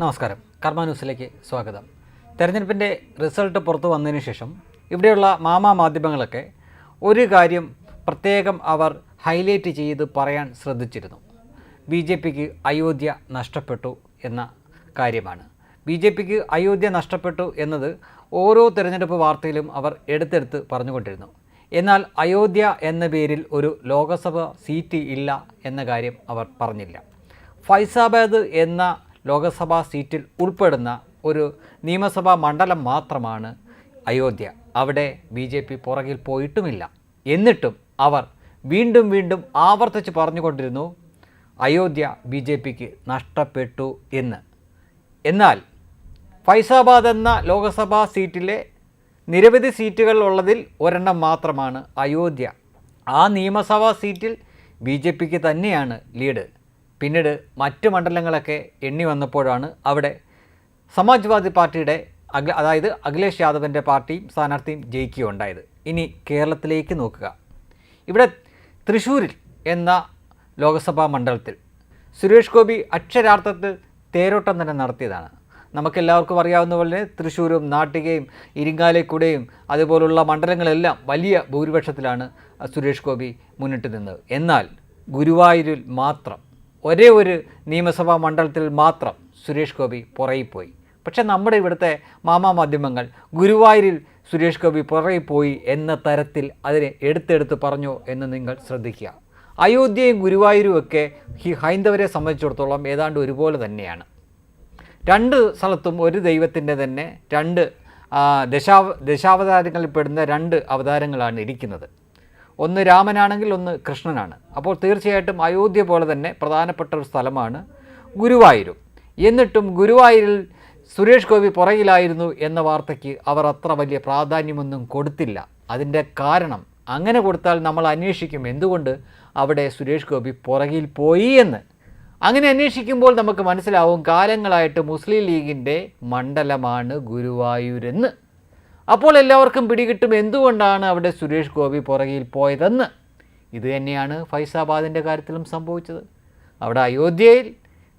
നമസ്കാരം. കർമ്മ ന്യൂസിലേക്ക് സ്വാഗതം. തെരഞ്ഞെടുപ്പിന്റെ റിസൾട്ട് പുറത്തു വന്നതിന് ശേഷം ഇവിടെയുള്ള മാമാ മാധ്യമങ്ങളൊക്കെ ഒരു കാര്യം പ്രത്യേകം അവർ ഹൈലൈറ്റ് ചെയ്ത് പറയാൻ ശ്രദ്ധിച്ചിരുന്നു. ബി ജെ പിക്ക് അയോധ്യ നഷ്ടപ്പെട്ടു എന്ന കാര്യമാണ്. ബി ജെ പിക്ക് അയോധ്യ നഷ്ടപ്പെട്ടു എന്നത് ഓരോ തിരഞ്ഞെടുപ്പ് വാർത്തയിലും അവർ എടുത്തെടുത്ത് പറഞ്ഞുകൊണ്ടിരുന്നു. എന്നാൽ അയോധ്യ എന്ന പേരിൽ ഒരു ലോകസഭ സീറ്റ് ഇല്ല എന്ന കാര്യം അവർ പറഞ്ഞില്ല. ഫൈസാബാദ് എന്ന ലോകസഭാ സീറ്റിൽ ഉൾപ്പെടുന്ന ഒരു നിയമസഭാ മണ്ഡലം മാത്രമാണ് അയോധ്യ. അവിടെ ബി ജെ പി പുറകിൽ പോയിട്ടുമില്ല. എന്നിട്ടും അവർ വീണ്ടും വീണ്ടും ആവർത്തിച്ച് പറഞ്ഞുകൊണ്ടിരുന്നു അയോധ്യ ബി ജെ പിക്ക് നഷ്ടപ്പെട്ടു എന്ന്. എന്നാൽ ഫൈസാബാദ് എന്ന ലോകസഭാ സീറ്റിലെ നിരവധി സീറ്റുകൾ ഉള്ളതിൽ ഒരെണ്ണം മാത്രമാണ് അയോധ്യ. ആ നിയമസഭാ സീറ്റിൽ ബി ജെ പിക്ക് തന്നെയാണ് ലീഡ്. പിന്നീട് മറ്റ് മണ്ഡലങ്ങളൊക്കെ എണ്ണി വന്നപ്പോഴാണ് അവിടെ സമാജ്വാദി പാർട്ടിയുടെ അഖില അതായത് അഖിലേഷ് യാദവിന്റെ പാർട്ടിയും സ്ഥാനാർത്ഥിയും ജയിക്കുകയുണ്ടായത്. ഇനി കേരളത്തിലേക്ക് നോക്കുക. ഇവിടെ തൃശ്ശൂരിൽ എന്ന ലോക്സഭാ മണ്ഡലത്തിൽ സുരേഷ് ഗോപി അക്ഷരാർത്ഥത്തിൽ തേരോട്ടം തന്നെ നടത്തിയതാണ്. നമുക്കെല്ലാവർക്കും അറിയാവുന്ന പോലെ തൃശ്ശൂരും നാട്ടികയും ഇരിങ്ങാലക്കുടയും അതുപോലുള്ള മണ്ഡലങ്ങളെല്ലാം വലിയ ഭൂരിപക്ഷത്തിലാണ് സുരേഷ് ഗോപി മുന്നിട്ട് നിന്നത്. എന്നാൽ ഗുരുവായൂരിൽ മാത്രം ഒരേ ഒരു നിയമസഭാ മണ്ഡലത്തിൽ മാത്രം സുരേഷ് ഗോപി പുറകിൽ പക്ഷേ നമ്മുടെ ഇവിടുത്തെ മാമാ മാധ്യമങ്ങൾ ഗുരുവായൂരിൽ സുരേഷ് ഗോപി പുറകിൽ എന്ന തരത്തിൽ അതിനെ എടുത്തെടുത്ത് പറഞ്ഞു എന്ന് നിങ്ങൾ ശ്രദ്ധിക്കുക. അയോധ്യയും ഗുരുവായൂരും ഒക്കെ ഈ ഹൈന്ദവരെ സംബന്ധിച്ചിടത്തോളം ഏതാണ്ട് ഒരുപോലെ തന്നെയാണ്. രണ്ട് സ്ഥലത്തും ഒരു ദൈവത്തിന്റെ തന്നെ രണ്ട് ദശാവ ദശാവതാരങ്ങളിൽ പെടുന്ന രണ്ട് അവതാരങ്ങളാണ് ഇരിക്കുന്നത്. ഒന്ന് രാമനാണെങ്കിൽ ഒന്ന് കൃഷ്ണനാണ്. അപ്പോൾ തീർച്ചയായിട്ടും അയോധ്യ പോലെ തന്നെ പ്രധാനപ്പെട്ട ഒരു സ്ഥലമാണ് ഗുരുവായൂരും. എന്നിട്ടും ഗുരുവായൂരിൽ സുരേഷ് ഗോപി പുറകിലായിരുന്നു എന്ന വാർത്തയ്ക്ക് അവർ അത്ര വലിയ പ്രാധാന്യമൊന്നും കൊടുത്തില്ല. അതിന്റെ കാരണം അങ്ങനെ കൊടുത്താൽ നമ്മൾ അന്വേഷിക്കും എന്തുകൊണ്ട് അവിടെ സുരേഷ് ഗോപി പുറകിൽ പോയി എന്ന്. അങ്ങനെ അന്വേഷിക്കുമ്പോൾ നമുക്ക് മനസ്സിലാവും കാലങ്ങളായിട്ട് മുസ്ലിം ലീഗിന്റെ മണ്ഡലമാണ് ഗുരുവായൂരെന്ന്. അപ്പോൾ എല്ലാവർക്കും പിടികിട്ടും എന്തുകൊണ്ടാണ് അവിടെ സുരേഷ് ഗോപി പുറകിൽ പോയതെന്ന്? ഇത് തന്നെയാണ് ഫൈസാബാദിന്റെ കാര്യത്തിലും സംഭവിച്ചത്. അവിടെ അയോധ്യയിൽ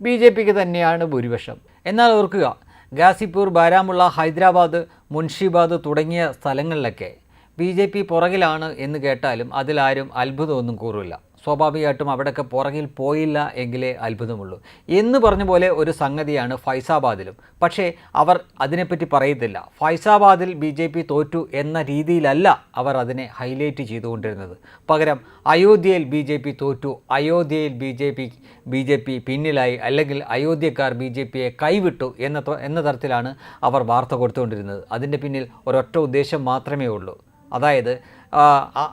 ബി ജെ പിക്ക് തന്നെയാണ് ഭൂരിപക്ഷം. എന്നാൽ ഓർക്കുക ഗാസിപ്പൂർ ബാരാമുള്ള ഹൈദരാബാദ് മുൻഷിബാദ് തുടങ്ങിയ സ്ഥലങ്ങളിലൊക്കെ ബി ജെ പി പുറകിലാണ് എന്ന് കേട്ടാലും അതിലാരും അത്ഭുതമൊന്നും കൂറില്ല സ്വാഭാവികമായിട്ടും അവിടെയൊക്കെ പുറകിൽ പോയില്ല എങ്കിലേ അത്ഭുതമുള്ളൂ. എന്ന് പറഞ്ഞ പോലെ ഒരു സംഗതിയാണ് ഫൈസാബാദിലും. പക്ഷേ അവർ അതിനെപ്പറ്റി പറയത്തില്ല. ഫൈസാബാദിൽ ബി ജെ പി തോറ്റു എന്ന രീതിയിലല്ല അവർ അതിനെ ഹൈലൈറ്റ് ചെയ്തുകൊണ്ടിരുന്നത്. പകരം അയോധ്യയിൽ ബി ജെ പി തോറ്റു അയോധ്യയിൽ B J P B J P പിന്നിലായി അല്ലെങ്കിൽ അയോധ്യക്കാർ ബി ജെ പിയെ കൈവിട്ടു എന്ന എന്ന തരത്തിലാണ് അവർ വാർത്ത കൊടുത്തുകൊണ്ടിരുന്നത്. അതിന്റെ പിന്നിൽ ഒരൊറ്റ ഉദ്ദേശം മാത്രമേ ഉള്ളൂ. അതായത്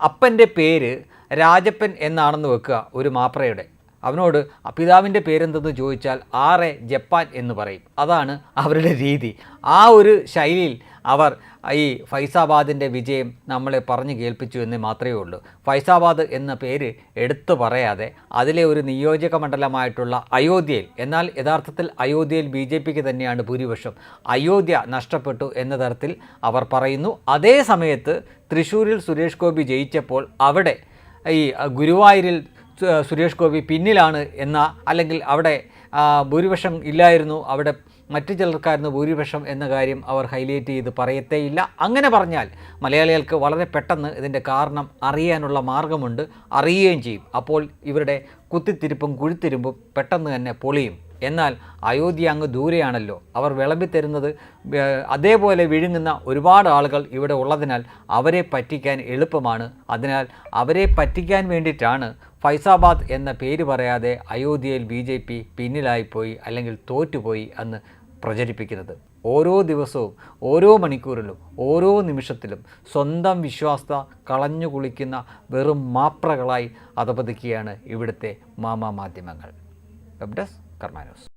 അപ്പന്റെ പേര് രാജപ്പൻ എന്നാണെന്ന് വെക്കുക ഒരു മാപ്രയുടെ. അവനോട് പിതാവിന്റെ പേരെന്തെന്ന് ചോദിച്ചാൽ ആറെ ജപ്പാൻ എന്ന് പറയും. അതാണ് അവരുടെ രീതി. ആ ഒരു ശൈലിയിൽ അവർ ഈ ഫൈസാബാദിന്റെ വിജയം നമ്മളെ പറഞ്ഞു കേൾപ്പിച്ചു എന്ന് മാത്രമേ ഉള്ളൂ. ഫൈസാബാദ് എന്ന പേര് എടുത്തു പറയാതെ അതിലെ ഒരു നിയോജക മണ്ഡലമായിട്ടുള്ള അയോധ്യയിൽ എന്നാൽ യഥാർത്ഥത്തിൽ അയോധ്യയിൽ ബി ജെ പിക്ക് തന്നെയാണ് ഭൂരിപക്ഷം. അയോധ്യ നഷ്ടപ്പെട്ടു എന്ന തരത്തിൽ അവർ പറയുന്നു. അതേ സമയത്ത് തൃശ്ശൂരിൽ സുരേഷ് ഗോപി ജയിച്ചപ്പോൾ അവിടെ ഈ ഗുരുവായൂരിൽ സുരേഷ് ഗോപി പിന്നിലാണ് എന്ന അല്ലെങ്കിൽ അവിടെ ഭൂരിപക്ഷം ഇല്ലായിരുന്നു അവിടെ മറ്റു ചിലർക്കായിരുന്നു ഭൂരിപക്ഷം എന്ന കാര്യം അവർ ഹൈലൈറ്റ് ചെയ്ത് പറയത്തേയില്ല. അങ്ങനെ പറഞ്ഞാൽ മലയാളികൾക്ക് വളരെ പെട്ടെന്ന് ഇതിന്റെ കാരണം അറിയാനുള്ള മാർഗമുണ്ട് അറിയുകയും ചെയ്യും. അപ്പോൾ ഇവരുടെ കുത്തിത്തിരിപ്പും കുഴിത്തിരിമ്പും പെട്ടെന്ന് തന്നെ പൊളിയും. എന്നാൽ അയോധ്യ അങ്ങ് ദൂരെയാണല്ലോ. അവർ വിളമ്പിത്തരുന്നത് അതേപോലെ വിഴുങ്ങുന്ന ഒരുപാട് ആളുകൾ ഇവിടെ ഉള്ളതിനാൽ അവരെ പറ്റിക്കാൻ എളുപ്പമാണ്. അതിനാൽ അവരെ പറ്റിക്കാൻ വേണ്ടിയിട്ടാണ് ഫൈസാബാദ് എന്ന പേര് പറയാതെ അയോധ്യയിൽ ബി ജെ പി പിന്നിലായിപ്പോയി അല്ലെങ്കിൽ തോറ്റുപോയി എന്ന് പ്രചരിപ്പിക്കുന്നത്. ഓരോ ദിവസവും ഓരോ മണിക്കൂറിലും ഓരോ നിമിഷത്തിലും സ്വന്തം വിശ്വാസത കളഞ്ഞു കുളിക്കുന്ന വെറും മാപ്രകളായി അധപതിക്കുകയാണ് ഇവിടുത്തെ മാമാ മാധ്യമങ്ങൾ. വെബ്ഡസ് hermanos.